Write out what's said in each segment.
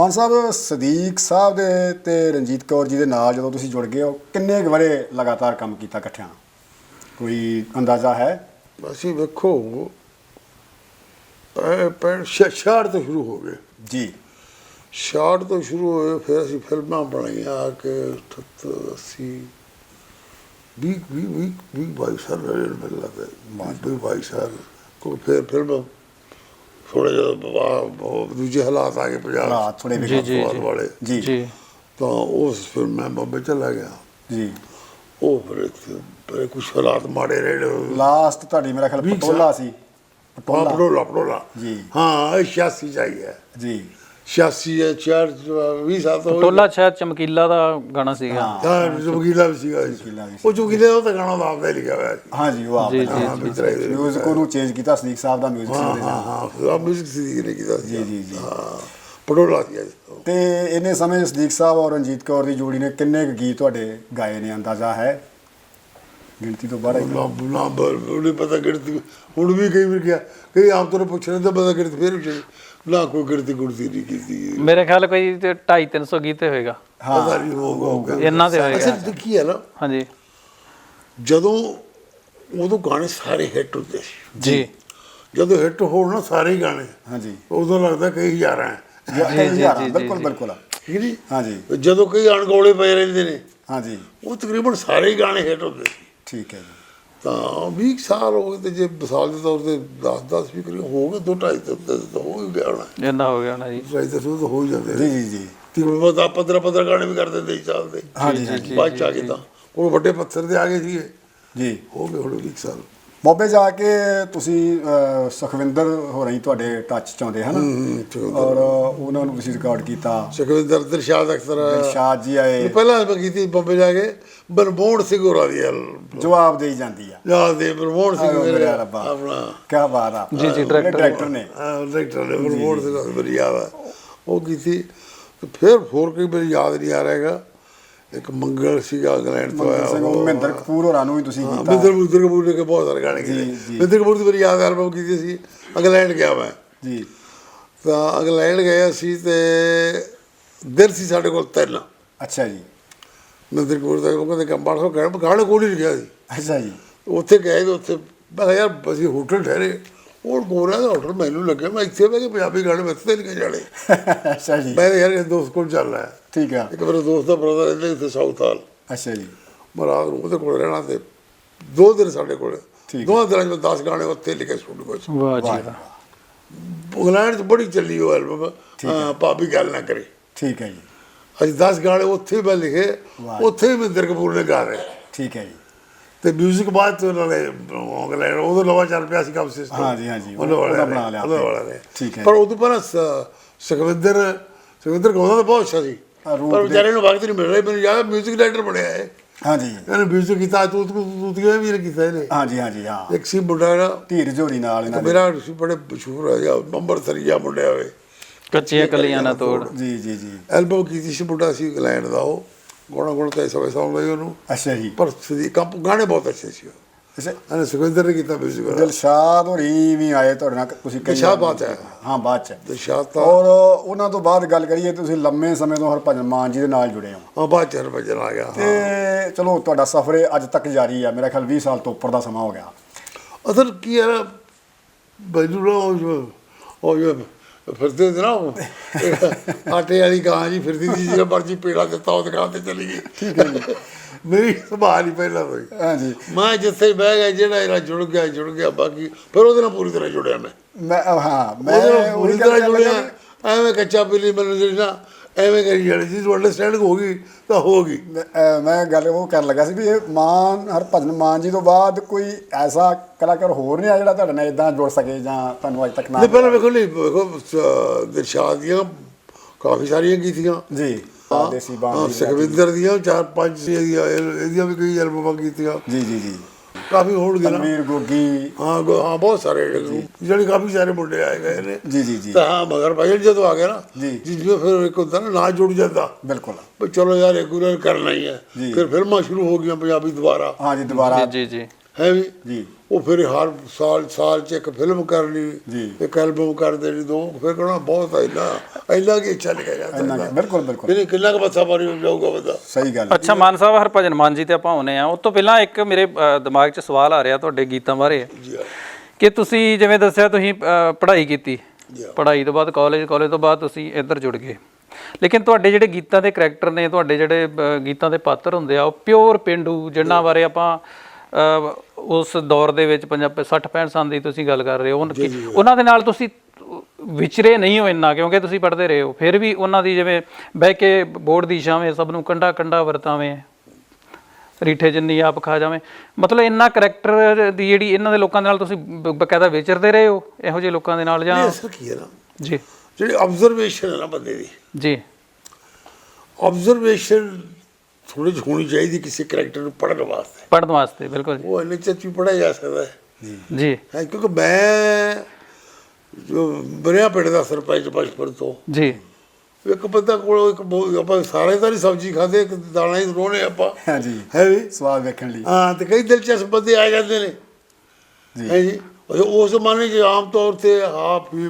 ਮਾਨ ਸਾਹਿਬ ਸਦੀਕ ਸਾਹਿਬ ਦੇ ਤੇ ਰਣਜੀਤ ਕੌਰ ਜੀ ਦੇ ਨਾਲ ਜਦੋਂ ਤੁਸੀਂ ਜੁੜ ਗਏ ਹੋ ਕਿੰਨੇ ਕੁ ਵਰੇ ਲਗਾਤਾਰ ਕੰਮ ਕੀਤਾ ਇਕੱਠਿਆਂ? ਕੋਈ ਅੰਦਾਜ਼ਾ ਹੈ? ਅਸੀਂ ਵੇਖੋ ਪੈ ਪੈ ਸ਼ਾੜ ਤੋਂ ਸ਼ੁਰੂ ਹੋ ਗਏ। ਜੀ। ਸ਼ਾਰਟ ਤੋਂ ਸ਼ੁਰੂ ਹੋਏ ਫਿਰ ਅਸੀਂ ਫਿਲਮਾਂ ਬਣਾਈਆਂ ਆ ਕੇ 78 80 ਵੀ ਵੀ ਵੀ ਵੀ ਬਾਈ ਸਾਲ ਰਹੇ ਮਿਲ ਲੱਗੇ ਵੀ ਬਾਈ ਸਾਲ। ਕੋ ਫਿਰ ਫਿਲਮ ਥੋੜੇ ਜਿਹਾ ਦੂਜੇ ਹਾਲਾਤ ਆ ਗਏ ਪੰਜਾਬ ਹਾਲਾਤ ਥੋੜ੍ਹੇ ਜੀ ਵਿਗੜ। ਵਾਲੇ। ਜੀ। ਜੀ ਤਾਂ ਉਸ ਫਿਲਮ ਮੈਂ ਬੰਬੇ ਚਲਾ ਗਿਆ। ਜੀ। ਉਹ ਫਿਰ ਫਿਰ ਕੁਝ ਹਾਲਾਤ ਮਾੜੇ ਰਹੇ। ਲਾਸਟ ਤੁਹਾਡੀ ਮੇਰਾ ਖਿਆਲ ਪਟੋਲਾ ਸੀ। ਪਟੋਲਾ। ਪਟੋਲਾ ਪਟੋਲਾ। ਜੀ। ਹਾਂ ਇਹ 86 ਚਾਹੀਏ ਹੈ। ਜੀ। 86 ਹੈ 4 20 ਸਾਲ ਤੋਂ ਟੋਲਾ ਸ਼ਾਇਦ ਚਮਕੀਲਾ ਦਾ ਗਾਣਾ ਸੀਗਾ। ਹਾਂ। ਹਾਂ ਚਮਕੀਲਾ ਵੀ ਸੀਗਾ ਜੀ। ਚਮਕੀਲਾ ਵੀ ਉਹ ਚਮਕੀਲੇ ਦਾ ਤਾਂ ਗਾਣਾ ਦਾ ਆਪਦਾ ਹੀ ਲਿਖਿਆ ਹੋਇਆ ਸੀ। ਹਾਂ ਜੀ ਉਹ ਆਪ ਜੀ, ਹਾਂ ਮਿੱਤਰਾ ਜੀ। ਮਿਊਜ਼ਿਕ ਉਹਨੂੰ ਚੇਂਜ ਕੀਤਾ ਸਦੀਕ ਸਾਹਿਬ ਦਾ ਮਿਊਜ਼ਿਕ ਸੀ। ਹਾਂ ਉਹਦੇ ਹਾਂ ਨਾਲ ਹਾਂ ਆ ਮਿਊਜ਼ਿਕ ਸੀ ਨੇ ਕੀਤਾ ਸੀ। ਜੀ, ਜੀ, ਜੀ। ਹਾਂ ਪਟੋਲਾ ਸੀ ਜੀ। ਤੇ ਇਹਨੇ ਸਮੇਂ 'ਚ ਸਦੀਕ ਸਾਹਿਬ ਔਰ ਰਣਜੀਤ ਕੌਰ ਦੀ ਜੋੜੀ ਨੇ ਕਿੰਨੇ ਕੁ ਗੀਤ ਤੁਹਾਡੇ ਗਾਏ ਨੇ ਅੰਦਾਜ਼ਾ ਹੈ? ਗਿਣਤੀ ਤੋਂ ਬਾਹਰ ਹੈ ਨਾ ਨਾ ਉਹਨੇ ਪਤਾ ਗਿਣਤੀ ਹੁਣ ਵੀ ਕਈ ਵਾਰ ਗਿਆ ਕਈ ਆਮ ਤੌਰ ਤੇ ਪੁੱਛਣੇ ਤਾਂ ਪਤਾ ਗਿਣਤੀ ਫਿਰ ਵੀ ਨਾ ਕੋਈ ਗਿਣਤੀ ਗੁਣਤੀ ਨਹੀਂ ਕੀਤੀ ਮੇਰੇ ਖਿਆਲ ਕੋਈ 2.5 300 ਗੀਤੇ ਹੋਏਗਾ ਪਤਾ ਨਹੀਂ ਹੋਊਗਾ ਇੰਨਾ ਤੇ ਹੋਏਗਾ ਅਸਲ ਕੀ ਹੈ ਨਾ ਹਾਂਜੀ ਜਦੋਂ ਉਦੋਂ ਗਾਣੇ ਸਾਰੇ ਹਿੱਟ ਹੁੰਦੇ ਸੀ ਜੀ ਜਦੋਂ ਹਿੱਟ ਹੋਣ ਨਾ ਸਾਰੇ ਹੀ ਗਾਣੇ ਹਾਂਜੀ ਉਦੋਂ ਲੱਗਦਾ ਕਈ ਹਜ਼ਾਰਾਂ ਹੈ ਜੀ ਜੀ, ਜੀ ਜੀ, ਬਿਲਕੁਲ ਜੀ। ਬਿਲਕੁਲ ਠੀਕ ਨਹੀਂ ਹਾਂਜੀ ਜਦੋਂ ਕਈ ਅਣਗੌਲੇ ਪਏ ਰਹਿੰਦੇ ਨੇ ਹਾਂਜੀ ਉਹ ਤਕਰੀਬਨ ਸਾਰੇ ਹੀ ਗਾਣੇ ਹਿੱਟ ਹੁੰਦੇ ਸੀ ਠੀਕ ਹੈ ਜੀ ਤਾਂ 20 ਸਾਲ ਹੋ ਗਏ ਤੇ ਜੇ ਮਿਸਾਲ ਦੇ ਤੌਰ ਤੇ 10 10 ਵੀ ਕਰੀ ਹੋ ਗਏ ਦੋ ਢਾਈ ਤੇ ਤਾਂ ਹੋ ਹੀ ਗਿਆ ਹੋਣਾ। ਇੰਨਾ ਹੋ ਗਿਆ ਹੋਣਾ ਜੀ। ਢਾਈ ਤੇ ਤਾਂ ਹੋ ਹੀ ਜਾਂਦੇ ਜੀ ਜੀ ਜੀ। ਤੀਨ ਬਤਾ 15 15 ਗਾਣੇ ਵੀ ਕਰ ਦਿੰਦੇ ਸੀ ਸਾਲ ਦੇ। ਹਾਂਜੀ ਜੀ। ਬਾਅਦ ਚ ਆ ਕੇ ਤਾਂ। ਉਹ ਵੱਡੇ ਪੱਥਰ ਦੇ ਆ ਗਏ ਸੀਗੇ। ਜੀ। ਹੋ ਗਏ ਹੁਣ 20 ਸਾਲ। ਬੋਬੇ ਜਾ ਕੇ ਤੁਸੀਂ ਅਹ, ਸੁਖਵਿੰਦਰ ਹੋ ਰਹੀ ਤੁਹਾਡੇ ਟੱਚ ਚ ਆਉਂਦੇ ਹਨ। ਸੁਖਵਿੰਦਰ। ਔਰ ਉਹਨਾਂ ਨੂੰ ਤੁਸੀਂ ਰਿਕਾਰਡ ਕੀਤਾ। ਸੁਖਵਿੰਦਰ ਦਿਲਸ਼ਾਦ ਅਖਤਰ। ਦਿਲਸ਼ਾਦ ਜੀ ਆਏ। ਪਹਿਲਾਂ ਮੈਂ ਕੀਤੀ ਬੰਬੇ ਜਾ ਕੇ। ਬਰਮੋਹਣ ਸਿੰਘ ਹੋਰਾਂ ਦੀ ਜਵਾਬ ਦੇਈ ਜਾਂਦੀ ਆ। ਯਾਦ ਦੇ ਬਰਮੋਹਣ ਸਿੰਘ ਆਹੋ, ਮੇਰੇ ਮੇਰਾ ਰੱਬਾ। ਆਪਣਾ। ਕੀ ਬਾਤ ਆ। ਜੀ, ਜੀ, director ਨੇ। ਡਾਇਰੈਕਟਰ ਨੇ ਬਰਮੋਹਣ ਸਿੰਘ ਹੋਰਾਂ ਮੇਰੀ ਯਾਦ ਹੈ ਉਹ ਕੀਤੀ। ਤੇ ਫਿਰ ਹੋਰ ਕੋਈ ਮੇਰੀ ਯਾਦ ਨਹੀਂ ਆ ਰਿਹਾਗਾ ਇੱਕ ਮੰਗਲ ਸੀਗਾ ਇੰਗਲੈਂਡ ਤੋਂ ਆਇਆ ਉਹ। ਮਹਿੰਦਰ ਕਪੂਰ ਹੋਰਾਂ ਨੂੰ ਵੀ ਤੁਸੀਂ ਕੀਤਾ। ਮਿੰਦਰ ਕਪੂਰ ਨੇ ਬਹੁਤ ਸਾਰੇ ਗਾਣੇ ਕੀਤੇ। ਜੀ। ਮਿੰਦਰ ਕਪੂਰ ਦੀ ਮੇਰੀ ਯਾਦ ਐਲਬਮ ਕੀਤੀ ਸੀ। ਇੰਗਲੈਂਡ ਗਿਆ ਮੈਂ। ਜੀ। ਤਾਂ ਇੰਗਲੈਂਡ ਗਏ ਸੀ ਤੇ ਦਿਨ ਸੀ ਸਾਡੇ ਕੋਲ ਤਿੰਨ। ਅੱਛਾ ਜੀ। ਮਿੰਦਰ ਕਪੂਰ ਦਾ ਕਹਿੰਦੇ ਕੰਬਾੜ ਗਏ ਗਾਣੇ ਕੋਲ ਹੀ ਲਿਖਿਆ ਸੀ। ਅੱਛਾ ਜੀ। ਉੱਥੇ ਗਏ ਤੇ ਉੱਥੇ ਮੈਂ ਯਾਰ ਅਸੀਂ ਹੋਟਲ ਠਹਿਰੇ। ਉਹ ਗੋਰਿਆਂ ਦਾ ਹੋਟਲ ਮੈਨੂੰ ਲੱਗਿਆ ਮੈਂ ਇੱਥੇ ਬਹਿ ਕੇ ਪੰਜਾਬੀ ਗਾਣੇ ਤੇ ਲਿਖੇ ਜਾਣੇ। ਅੱਛਾ ਜੀ। ਮੈਂ ਯਾਰ ਇਹ ਦੋਸਤ ਕੋਲ ਚੱਲਣਾ ਹੈ ਠੀਕ ਆ। ਇੱਕ ਮੇਰਾ ਦੋਸਤ ਦਾ ਬ੍ਰਦਰ ਰਹਿੰਦਾ ਇੱਥੇ ਸਾਊਥ ਹਾਲ। ਅੱਛਾ ਜੀ। ਮੈਂ ਰਾਤ ਨੂੰ ਉਹਦੇ ਕੋਲ ਰਹਿਣਾ ਤੇ ਦੋ ਦਿਨ ਸਾਡੇ ਕੋਲ। ਠੀਕ ਦੋ ਦਿਨਾਂ ਚ ਮੈਂ 10 ਗਾਣੇ ਉੱਥੇ ਲਿਖੇ ਸੁਣ ਕੁਛ ਵਾਹ ਜੀ ਵਾਹ। ਇੰਗਲੈਂਡ ਚ ਬੜੀ ਚੱਲੀ ਉਹ ਐਲਬਮ ਭਾਬੀ ਗੱਲ ਨਾ ਕਰੇ। ਠੀਕ ਹੈ ਜੀ। ਅਸੀਂ 10 ਗਾਣੇ ਉੱਥੇ ਹੀ ਮੈਂ ਲਿਖੇ। ਉੱਥੇ ਹੀ ਮਿੰਦਰ ਕਪੂਰ ਨੇ ਗਾ ਰਹੇ ਠੀਕ ਹੈ ਜੀ। ਤੇ 뮤직 ਬਾਅਦ ਚ ਉਹਨਾਂ ਨੇ ਇੰਗਲੈਂਡ ਉਦੋਂ ਨਵਾਂ ਚੱਲ ਪਿਆ ਸੀ ਕੰਮ ਸਿਸਟਮ ਹਾਂਜੀ, ਹਾਂਜੀ, ਉਹਨਾਂ ਉਹਦਾ ਵਾਲਿਆਂ ਬਣਾ ਨੇ ਲਿਆ ਉਹਨਾਂ ਆਪੇ। ਵਾਲਿਆਂ ਨੇ ਠੀਕ ਹੈ। ਪਰ ਉਦੋਂ ਪਹਿਲਾਂ ਸ- ਸੁਖਵਿੰਦਰ ਸੁਖਵਿੰਦਰ ਗਾਉਂਦਾ ਤਾਂ ਬਹੁਤ ਅੱਛਾ ਸੀ ਹਾਂ, ਰੂਪ ਪਰ ਦੇ- ਵਿਚਾਰੇ ਨੂੰ ਵਕਤ ਨਹੀਂ ਮਿਲ ਰਿਹਾ ਮੈਨੂੰ ਯਾਦ 뮤직 ਡਾਇਰੈਕਟਰ ਬਣਿਆ ਹੈ ਹਾਂਜੀ ਇਹਨੇ 뮤직 ਕੀਤਾ ਤੂੰ ਤੂੰ ਤੂੰ ਤੂੰ ਵੀ ਕੀਤਾ ਇਹਨੇ ਹਾਂਜੀ ਹਾਂਜੀ ਹਾਂ ਇੱਕ ਸੀ ਮੁੰਡਾ ਨਾ ਧੀਰ ਜੋੜੀ ਨਾਲ ਇਹਨਾਂ ਦੇ ਮੇਰਾ ਸੀ ਬੜੇ ਮਸ਼ਹੂਰ ਹੈ ਜਾਂ ਨੰਬਰ ਥਰੀਆ ਮੁੰਡਿਆ ਹੋਵੇ ਕੱਚੀਆਂ ਕਲੀਆਂ ਨਾ ਤੋੜ ਜੀ ਜੀ ਜੀ ਐਲਬਮ ਕੀਤੀ ਸੀ ਮੁੰਡਾ ਸੀ ਇੰਗਲੈਂਡ ਦਾ ਉਹ ਗੋਣਾ ਗੋਣਾ ਤਾਂ ਸਮੇਂ ਸਮਝ ਲਈ ਉਹਨੂੰ। ਅੱਛਾ ਜੀ। ਪਰ ਸਦੀ ਕੰਪ ਗਾਣੇ ਬਹੁਤ ਅੱਛੇ ਸੀ ਅੱਛਾ। ਇਹਨੇ ਸੁਖਵਿੰਦਰ ਨੇ ਕੀਤਾ 뮤직 ਦਿਲਸ਼ਾਦ ਹੋਰੀ ਵੀ ਆਏ ਤੁਹਾਡੇ ਨਾਲ ਤੁਸੀਂ ਕਈ ਬਾਅਦ 'ਚ ਆਇਆ। ਹਾਂ ਬਾਅਦ ਚ। ਦਿਲਸ਼ਾਦ ਤਾਂ ਔਰ ਉਹਨਾਂ ਤੋਂ ਬਾਅਦ ਗੱਲ ਕਰੀਏ ਤੁਸੀਂ ਲੰਮੇ ਸਮੇਂ ਤੋਂ ਹਰਭਜਨ ਮਾਨ ਜੀ ਦੇ ਨਾਲ ਜੁੜੇ ਹੋ। ਹਾਂ ਬਾਅਦ ਚਰ ਵਜਨ ਆ ਗਿਆ ਹਾਂ। ਤੇ ਚਲੋ ਤੁਹਾਡਾ ਸਫ਼ਰ ਅੱਜ ਤੱਕ ਜਾਰੀ ਆ। ਮੇਰਾ ਖਿਆਲ 20 ਸਾਲ ਤੋਂ ਉੱਪਰ ਦਾ ਸਮਾਂ ਹੋ ਗਿਆ। ਅਸਲ ਕੀ ਹੈ ਨਾ ਬੈਜੂ ਨਾ ਉਹ ਉਹ ਫਿਰਦੇ ਸੀ ਨਾ ਉਹ। ਆਟੇ ਵਾਲੀ ਕਾਂ ਜੀ ਫਿਰਦੀ ਸੀ ਜਿਹੜਾ ਮਰਜ਼ੀ ਪੇੜਾ ਦਿੱਤਾ ਉਹ ਦੁਕਾਨ ਤੇ ਚਲੀ ਗਈ। ਠੀਕ ਹੈ ਮੇਰੀ ਸੁਭਾਅ ਨਹੀਂ ਪਹਿਲਾਂ ਹੋਈ ਹਾਂਜੀ। ਮੈਂ ਜਿੱਥੇ ਬਹਿ ਗਿਆ ਜਿਹੜਾ ਇਹਦਾ ਜੁੜ ਗਿਆ ਜੁੜ ਗਿਆ ਬਾਕੀ ਫਿਰ ਉਹਦੇ ਨਾਲ ਪੂਰੀ ਤਰ੍ਹਾਂ ਜੁੜਿਆ ਮੈਂ। ਮੈਂ ਹਾਂ ਮੈਂ ਉਹਦੇ ਨਾਲ ਪੂਰੀ ਤਰ੍ਹਾਂ ਜੁੜਿਆ। ਐਵੇਂ ਕੱਚਾ ਪੀਲੀ ਮੈਨੂੰ ਜਿਹੜੀ ਨਾ ਐਵੇਂ ਕਰੀ ਜਾਣੀ ਸੀ ਜੋ ਅੰਡਰਸਟੈਂਡਿੰਗ ਹੋ ਗਈ ਤਾਂ ਹੋ ਗਈ। ਮੈਂ- ਅਹ ਮੈਂ ਗੱਲ ਉਹ ਕਰਨ ਲੱਗਾ ਸੀ ਵੀ ਇਹ ਮਾਨ ਹਰਭਜਨ ਮਾਨ ਜੀ ਤੋਂ ਬਾਅਦ ਕੋਈ ਐਸਾ ਕਲਾਕਾਰ ਹੋਰ ਨਹੀਂ ਆ ਜਿਹੜਾ ਤੁਹਾਡੇ ਨਾਲ ਇਦਾਂ ਜੁੜ ਸਕੇ ਜਾਂ ਤੁਹਾਨੂੰ ਅੱਜ ਤੱਕ ਨਾ ਨਹੀਂ ਪਹਿਲਾਂ ਵੇਖੋ ਨਹੀਂ ਵੇਖੋ ਸ- ਦਿਲਸ਼ਾਦ ਦੀਆਂ ਕਾਫੀ ਸਾਰੀਆਂ ਕੀਤੀਆਂ ਜੀ ਹਾਂ ਦੇਸੀ ਹਾਂ, ਬਾਣੀ ਸੁਖਵਿੰਦਰ ਦੀਆਂ ਚਾਰ ਪੰਜ ਛੇ ਇਹਦੀਆਂ ਇਹਦੀਆਂ ਵੀ ਕਈ ਐਲਬਮਾਂ ਕੀਤੀਆਂ ਜੀ ਜੀ ਜੀ। ਕਾਫੀ ਹੋਣਗੇ ਨਾ। ਤਨਵੀਰ ਗੋਗੀ। ਹਾਂ ਗੋ- ਹਾਂ ਬਹੁਤ ਸਾਰੇ ਜਿਹੜੇ ਕਾਫੀ ਸਾਰੇ ਮੁੰਡੇ ਆਏ ਗਏ ਨੇ। ਜੀ ਜੀ ਜੀ। ਤਾਂ ਹਾਂ ਮਗਰ ਭਾਈ ਜਦੋਂ ਆ ਗਿਆ ਨਾ ਜੀ। ਜਿਵੇਂ ਫਿਰ ਇੱਕ ਹੁੰਦਾ ਨਾ ਨਾ ਜੁੜ ਜਾਂਦਾ। ਬਿਲਕੁਲ। ਵੀ ਚਲੋ ਯਾਰ ਰੈਗੂਲਰ ਕਰਨਾ ਹੀ ਹੈ। ਜੀ। ਫਿਰ ਫਿਲਮਾਂ ਸ਼ੁਰੂ ਹੋ ਗਈਆਂ ਪੰਜਾਬੀ ਦੁਬਾਰਾ। ਹਾਂ ਜੀ ਦੁਬਾਰਾ। ਜੀ ਜੀ ਜੀ। ਹੈ ਵੀ? ਜੀ। ਉਹ ਫਿਰ ਹਰ ਸਾਲ ਸਾਲ ਚ ਇੱਕ ਫਿਲਮ ਕਰਨੀ ਜੀ। ਇੱਕ ਐਲਬਮ ਕਰ ਦੇਣੀ ਦੋ। ਫਿਰ ਕਹਣਾ ਬਹੁਤ ਹੈ ਇੰਨਾ। ਇੰਨਾ ਕੀ ਜਾਂਦਾ ਇੰਨਾ ਕੁ- ਬਿਲਕੁਲ ਬਿਲਕੁਲ। ਕਿੰਨੇ ਕਿੰਨਾ ਕੁ ਬੱਸਾ ਮਾਰੀ ਜਾਊਗਾ ਬੰਦਾ? ਸਹੀ ਗੱਲ ਅੱਛਾ ਮਾਨ ਸਾਹਿਬ ਹਰਭਜਨ ਮਾਨ ਜੀ ਤੇ ਆਪਾਂ ਆਉਨੇ ਆ ਉਸ ਤੋਂ ਪਹਿਲਾਂ ਇੱਕ ਮੇਰੇ ਦਿਮਾਗ 'ਚ ਸਵਾਲ ਆ ਰਿਹਾ ਤੁਹਾਡੇ ਗੀਤਾਂ ਬਾਰੇ। ਕਿ ਤੁਸੀਂ ਜਿਵੇਂ ਦੱਸਿਆ ਤੁਸੀਂ ਪੜ੍ਹਾਈ ਕੀਤੀ। ਪੜ੍ਹਾਈ ਤੋਂ ਬਾਅਦ ਕਾਲਜ ਕਾਲਜ ਤੋਂ ਬਾਅਦ ਤੁਸੀਂ ਇੱਧਰ ਜੁੜ ਗਏ। ਲੇਕਿਨ ਤੁਹਾਡੇ ਜਿਹੜੇ ਗੀਤਾਂ ਦੇ ਕਰੈਕਟਰ ਨੇ ਤੁਹਾਡੇ ਜਿਹੜੇ ਗੀਤਾਂ ਦੇ ਪਾਤਰ ਹੁੰਦੇ ਆ ਉਹ ਪਿਓਰ ਪਿੰਡੂ ਜਿਨ੍ਹਾਂ ਬਾਰੇ ਆਪਾਂ ਉਸ ਦੌਰ ਦੇ ਵਿੱਚ ਪੰਜਾਬ 60 65 ਸਾਲ ਦੀ ਤੁਸੀਂ ਗੱਲ ਕਰ ਰਹੇ ਹੋ ਉਹਨਾਂ- ਦੇ ਨਾਲ ਤੁਸੀਂ ਵਿਚਰੇ ਨਹੀਂ ਹੋ ਇੰਨਾ ਕਿਉਂਕਿ ਤੁਸੀਂ ਪੜ੍ਹਦੇ ਰਹੇ ਹੋ। ਫਿਰ ਵੀ ਉਹਨਾਂ ਦੀ ਜਿਵੇਂ ਬਹਿ ਕੇ ਬੋਰਡ ਦੀ ਛਾਵੇਂ ਸਭ ਨੂੰ ਕੰਡਾ ਕੰਡਾ ਵਰਤਾਵੇਂ ਰੀਠੇ ਜਿੰਨੀ ਆਪ ਖਾ ਜਾਵੇਂ। ਮਤਲਬ ਇੰਨਾ ਕਰੈਕਟਰ ਦੀ ਜਿਹੜੀ ਇਹਨਾਂ ਦੇ ਲੋਕਾਂ ਦੇ ਨਾਲ ਤੁਸੀਂ ਬਕਾਇਦਾ ਵਿਚਰਦੇ ਰਹੇ ਹੋ ਇਹੋ ਜਿਹੇ ਲੋਕਾਂ ਦੇ ਨਾਲ ਜਾਂ ਇਹ ਅਸਲ ਕੀ ਹੈ ਨਾ? ਜੀ। ਜਿਹੜੀ ਆਬਜ਼ਰਵੇਸ਼ਨ ਹੈ ਨਾ ਬੰਦੇ ਦੀ। ਜੀ। ਆਬਜ਼ਰਵੇਸ਼ਨ ਥੋੜੀ ਜਿਹੀ ਹੋਣੀ ਚਾਹੀਦੀ ਕਿਸੇ ਕਰੈਕਟਰ ਨੂੰ ਪੜ੍ਹਨ ਵਾਸਤੇ। ਪੜ੍ਹਨ ਵਾਸਤੇ ਬਿਲਕੁਲ ਉਹ ਇੰਨੇ ਚ ਵੀ ਪੜ੍ਹਿਆ ਜਾ ਸਕਦਾ ਹੈ। ਜੀ। ਜੀ। ਹੈ ਕਿਉਂਕਿ ਮੈਂ ਜੋ ਬਰਿਆ ਪਿੰਡ ਦਾ ਸਰਪੰਚ ਬਚਪਨ ਤੋਂ। ਜੀ। ਇੱਕ ਬੰਦਾ ਕੋਲ ਇੱਕ ਆਪਾਂ ਸਾਰੇ ਤਾਂ ਨਹੀਂ ਸਬਜ਼ੀ ਖਾਦੇ ਇੱਕ ਦਾਣਾ ਹੀ ਰੋਣੇ ਆਪਾਂ। ਹਾਂਜੀ ਹੈ ਵੀ? ਸਵਾਦ ਵੇਖਣ ਲਈ। ਹਾਂ ਤੇ ਕਈ ਦਿਲਚਸਪ ਬੰਦੇ ਆ ਜਾਂਦੇ ਨੇ। ਜੀ। ਹੈ ਜੀ? ਉਹ- ਉਸ ਜ਼ਮਾਨੇ 'ਚ ਆਮ ਤੌਰ ਤੇ ਹਾਫ ਵੀ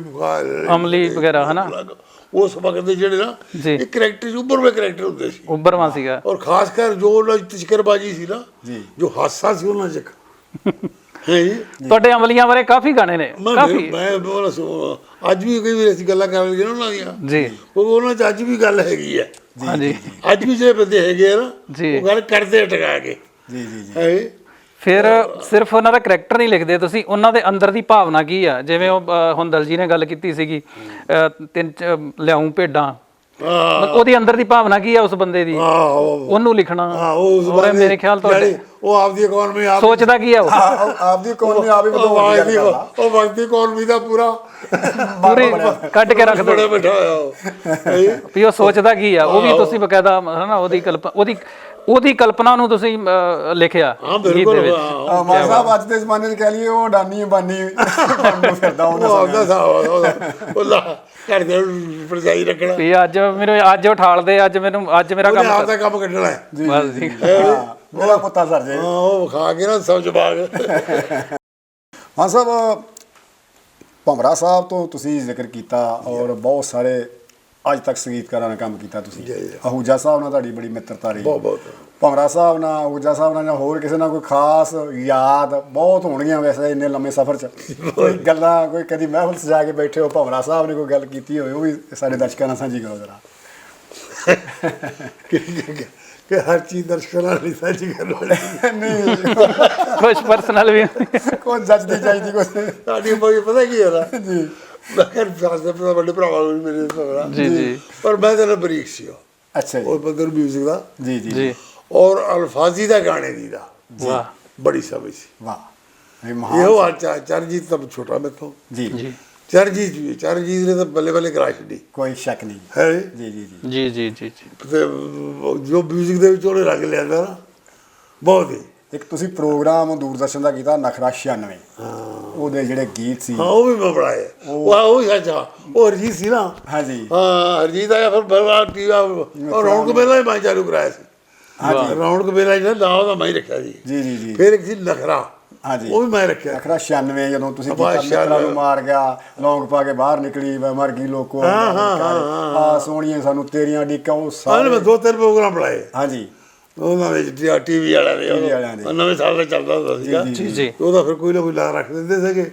ਅਮਲੀ ਵਗੈਰਾ, ਹਨਾ? ਉਸ ਵਕਤ ਦੇ ਜਿਹੜੇ ਨਾ। ਇਹ ਕਰੈਕਟਰ ਉੱਭਰਵੇਂ ਕਰੈਕਟਰ ਹੁੰਦੇ ਸੀ। ਉੱਭਰਵਾਂ ਸੀਗਾ। ਔਰ ਖਾਸ ਕਰ ਜੋ ਉਹਨਾਂ ਤਸ਼ਕਰਬਾਜੀ ਸੀ ਨਾ ਜੀ। ਜੋ ਹਾਸਾ ਸੀ ਉਹਨਾਂ 'ਚ। ਤੁਹਾਡੇ ਅਮਲੀਆਂ ਬਾਰੇ ਕਾਫੀ ਗਾਣੇ ਨੇ ਕਾਫੀ। ਮੈਂ ਬੋਲ ਅੱਜ ਵੀ ਕਈ ਵਾਰ ਅਸੀਂ ਗੱਲਾਂ ਕਰ ਲਈਏ ਨਾ ਉਹਨਾਂ ਦੀਆਂ। ਜੀ। ਉਹ ਉਹਨਾਂ 'ਚ ਅੱਜ ਵੀ ਗੱਲ ਹੈਗੀ ਹੈ। ਹਾਂਜੀ। ਅੱਜ ਵੀ ਜਿਹੜੇ ਬੰਦੇ ਹੈਗੇ ਆ ਨਾ। ਉਹ ਗੱਲ ਕਰਦੇ ਟਕਾ ਕੇ। ਜੀ ਜੀ ਜੀ। ਹੈ ਜੀ। ਫਿਰ ਸਿਰਫ ਉਹਨਾਂ ਦਾ ਕਰੈਕਟਰ ਨਹੀਂ ਲਿਖਦੇ ਤੁਸੀਂ ਉਹਨਾਂ ਦੇ ਅੰਦਰ ਦੀ ਭਾਵਨਾ ਕੀ ਆ? ਜਿਵੇਂ ਉਹ ਅ, ਹੁਣ ਦਲਜੀ ਨੇ ਗੱਲ ਕੀਤੀ ਸੀਗੀ ਅ, ਤਿੰਨ ਚ- ਲਿਆਉਂ ਭੇਡਾਂ। ਮਤਲਬ ਉਹਦੀ ਅੰਦਰ ਦੀ ਭਾਵਨਾ ਕੀ ਆ ਉਸ ਬੰਦੇ ਦੀ? ਹਾਂ ਉਹ- ਉਹਨੂੰ ਲਿਖਣਾ। ਹਾਂ ਉਹ ਜ਼ਮਾਨੇ ਮੇਰੇ ਖਿਆਲ ਜਿਹੜੀ ਉਹ ਆਪਦੀ ਇਕਨੋਮੀ ਆਪ ਸੋਚਦਾ ਕੀ ਆ ਉਹ? ਆਪ- ਆਪਦੀ ਨੇ ਆਪ ਹੀ ਉਹ ਵਧਾਉਣ ਦੀ ਵਕਤੀ ਗੱਲ ਕਰਦਾ ਉਹ ਵਕਤੀ ਇਕਨੋਮੀ ਦਾ ਪੂਰਾ। ਪੂਰੀ ਕੱਢ ਕੇ ਰੱਖ ਦੋ ਬਿਠਾ ਹੋਇਆ ਉਹ। ਹੈ। ਵੀ ਉਹ ਸੋਚਦਾ ਕੀ ਆ? ਉਹ ਵੀ ਤੁਸੀਂ ਬਕਾਇਦਾ ਹਨਾ ਉਹਦੀ ਕਲਪਨਾ ਉਹਦੀ ਉਹਦੀ ਕਲਪਨਾ ਨੂੰ ਤੁਸੀਂ ਲਿਖਿਆ ਹਾਂ ਗੀਤ ਦੇ ਬਿਲਕੁਲ ਵਿੱਚ। ਹਾਂ, ਮਾਨ ਸਾਹਿਬ ਅੱਜ ਦੇ ਜ਼ਮਾਨੇ 'ਚ ਕਹਿ ਲਈਏ ਉਹ ਡਾਨੀ ਬਾਨੀ ਬਣਨ ਫਿਰਦਾ ਉਹ ਸਾ ਉਹ ਲਾ ਘਰ ਦੇ ਪਰਜਾਈ ਰੱਖਣਾ। ਵੀ ਅੱਜ ਮੈਨੂੰ ਅੱਜ ਉਠਾਲਦੇ ਅੱਜ ਮੈਨੂੰ ਅੱਜ ਮੇਰਾ ਉਹਨੇ ਕੰਮ ਆਪਦਾ ਕੰਮ ਕੱਢਣਾ ਹੈ। ਬਸ ਜੀ। ਹਾਂ, ਮੇਰਾ ਪੁੱਤਾ ਸਰ ਜੇ। ਹਾਂ ਉਹ ਖਾ ਕੇ ਨਾ ਸਮਝ ਬਾਗ। ਹਾਂ ਸਾਹਿਬ ਭਮਰਾ ਸਾਹਿਬ ਤੋਂ ਤੁਸੀਂ ਜ਼ਿਕਰ ਕੀਤਾ ਔਰ ਬਹੁਤ ਸਾਰੇ ਅੱਜ ਤੱਕ ਸੰਗੀਤਕਾਰਾਂ ਨਾਲ ਕੰਮ ਕੀਤਾ ਤੁਸੀਂ। ਅਹੂਜਾ ਸਾਹਿਬ ਨਾਲ ਤੁਹਾਡੀ ਬੜੀ ਮਿੱਤਰਤਾ ਰਹੀ। ਬਹੁਤ ਬਹੁਤ। ਭਮਰਾ ਸਾਹਿਬ ਨਾਲ ਅਹੂਜਾ ਸਾਹਿਬ ਨਾਲ ਜਾਂ ਹੋਰ ਕਿਸੇ ਨਾਲ ਕੋਈ ਖਾਸ ਯਾਦ ਬਹੁਤ ਹੋਣਗੀਆਂ ਵੈਸੇ ਇੰਨੇ ਲੰਮੇ ਸਫ਼ਰ 'ਚ। ਕੋਈ ਗੱਲਾਂ ਕੋਈ ਕਦੀ ਮਹਿਫਲ ਸਜਾ ਕੇ ਬੈਠੇ ਹੋ ਭਮਰਾ ਸਾਹਿਬ ਨੇ ਕੋਈ ਗੱਲ ਕੀਤੀ ਹੋਵੇ ਉਹ ਵੀ ਸਾਡੇ ਦਰਸ਼ਕਾਂ ਨਾਲ ਸਾਂਝੀ ਕਰੋ ਜਰਾ। ਕਿ ਕਿ ਹਰ ਚੀਜ਼ ਦਰਸ਼ਕਾਂ ਨਾਲ ਨਹੀਂ ਸਾਂਝੀ ਕਰਨੀ ਨਹੀਂ। ਕੁਝ ਪਰਸਨਲ ਵੀ। ਕੋਈ ਜੱਜਦੀ ਚਾਹੀਦੀ ਕੋਈ। ਸਾਡੀ ਕੋਈ ਪਤਾ ਕੀ ਹੈ ਨਾ ਜੀ। ਮੈਂ ਕਰ ਸਾਸੇ ਪਤਾ ਵੱਡੇ ਭਰਾਵਾਂ ਨੂੰ ਮੇਰੇ ਭਰਾ ਜੀ ਜੀ ਪਰ ਮੈਂ ਤਾਂ ਬਰੀਕ ਸੀ ਉਹ ਅੱਛਾ ਜੀ ਉਹ ਬੰਦਰ ਮਿਊਜ਼ਿਕ ਦਾ ਜੀ ਜੀ ਜੀ ਔਰ ਅਲਫਾਜ਼ੀ ਦਾ ਗਾਣੇ ਦੀ ਦਾ ਵਾਹ ਬੜੀ ਸਮਝ ਸੀ ਵਾਹ ਇਹ ਮਹਾਨ ਇਹੋ ਆ ਚਾ- ਚਰਨਜੀਤ ਤਾਂ ਛੋਟਾ ਮੇਥੋਂ ਜੀ ਜੀ ਚਰਨਜੀਤ ਵੀ ਚਰਨਜੀਤ ਨੇ ਤਾਂ ਬੱਲੇ ਬੱਲੇ ਕਰਾ ਛੱਡੀ ਕੋਈ ਸ਼ੱਕ ਨਹੀਂ ਹੈ ਜੀ ਜੀ ਜੀ ਜੀ ਜੀ ਜੀ ਜੀ ਜੋ ਮਿਊਜ਼ਿਕ ਦੇ ਵਿੱਚ ਉਹਨੇ ਰੰਗ ਲਿਆਂਦਾ ਨਾ ਬਹੁਤ ਹੀ ਇੱਕ ਤੁਸੀਂ ਪ੍ਰੋਗਰਾਮ ਦੂਰਦਰਸ਼ਨ ਦਾ ਕੀਤਾ ਨਖਰਾ 96 ਉਹਦੇ ਜਿਹੜੇ ਗੀਤ ਸੀ। ਹਾਂ ਉਹ ਵੀ ਮੈਂ ਬਣਾਇਆ ਉਹ ਉਹ ਹੀ ਅੱਛਾ ਉਹ ਹਰਜੀਤ ਸੀ ਨਾ। ਹਾਂਜੀ। ਹਾਂ ਹਰਜੀਤ ਆਇਆ ਫਿਰ ਬਰਵਾ ਟੀਵਾ ਉਹ ਰੌਣਕ ਮੇਲਾ ਹੀ ਮੈਂ ਚਾਲੂ ਕਰਾਇਆ ਸੀ। ਹਾਂਜੀ। ਰੌਣਕ ਮੇਲਾ ਜਿਹੜਾ ਨਾਮ ਦਾ ਮੈਂ ਰੱਖਿਆ ਸੀ। ਜੀ ਜੀ ਜੀ। ਫਿਰ ਇੱਕ ਸੀ ਨਖਰਾ। ਹਾਂਜੀ। ਉਹ ਵੀ ਮੈਂ ਰੱਖਿਆ। ਨਖਰਾ 96 ਜਦੋਂ ਤੁਸੀਂ ਕੀਤਾ ਮਿੱਤਰਾਂ ਨੂੰ 96 ਮਾਰ ਗਿਆ ਲੌਂਗ ਪਾ ਕੇ ਬਾਹਰ ਨਿਕਲੀ ਮੈਂ ਮਰ ਗਈ ਲੋਕੋ। ਹਾਂ, ਹਾਂ, ਹਾਂ, ਆ ਸੋਹਣੀਆਂ ਸਾਨੂੰ ਤੇਰੀਆਂ ਡੀਕਾਂ ਉਹ ਮੈਂ ਸਾਰੇ ਦੋ ਤਿੰਨ ਪ੍ਰੋਗਰਾਮ ਬਣਾਏ। ਹਾਂਜੀ। ਉਹਨਾਂ ਵਿੱਚ ਟੀਵੀ ਵਾਲਿਆਂ ਦੇ TV ਵਾਲਿਆਂ ਦੇ। ਉਹ ਨਵੇਂ ਸਾਲ ਦਾ ਚੱਲਦਾ ਹੁੰਦਾ ਸੀਗਾ। ਜੀ ਜੀ ਉਹਦਾ ਫਿਰ ਕੋਈ ਨਾ ਕੋਈ ਲਾ ਰੱਖ ਦਿੰਦੇ ਸੀਗੇ।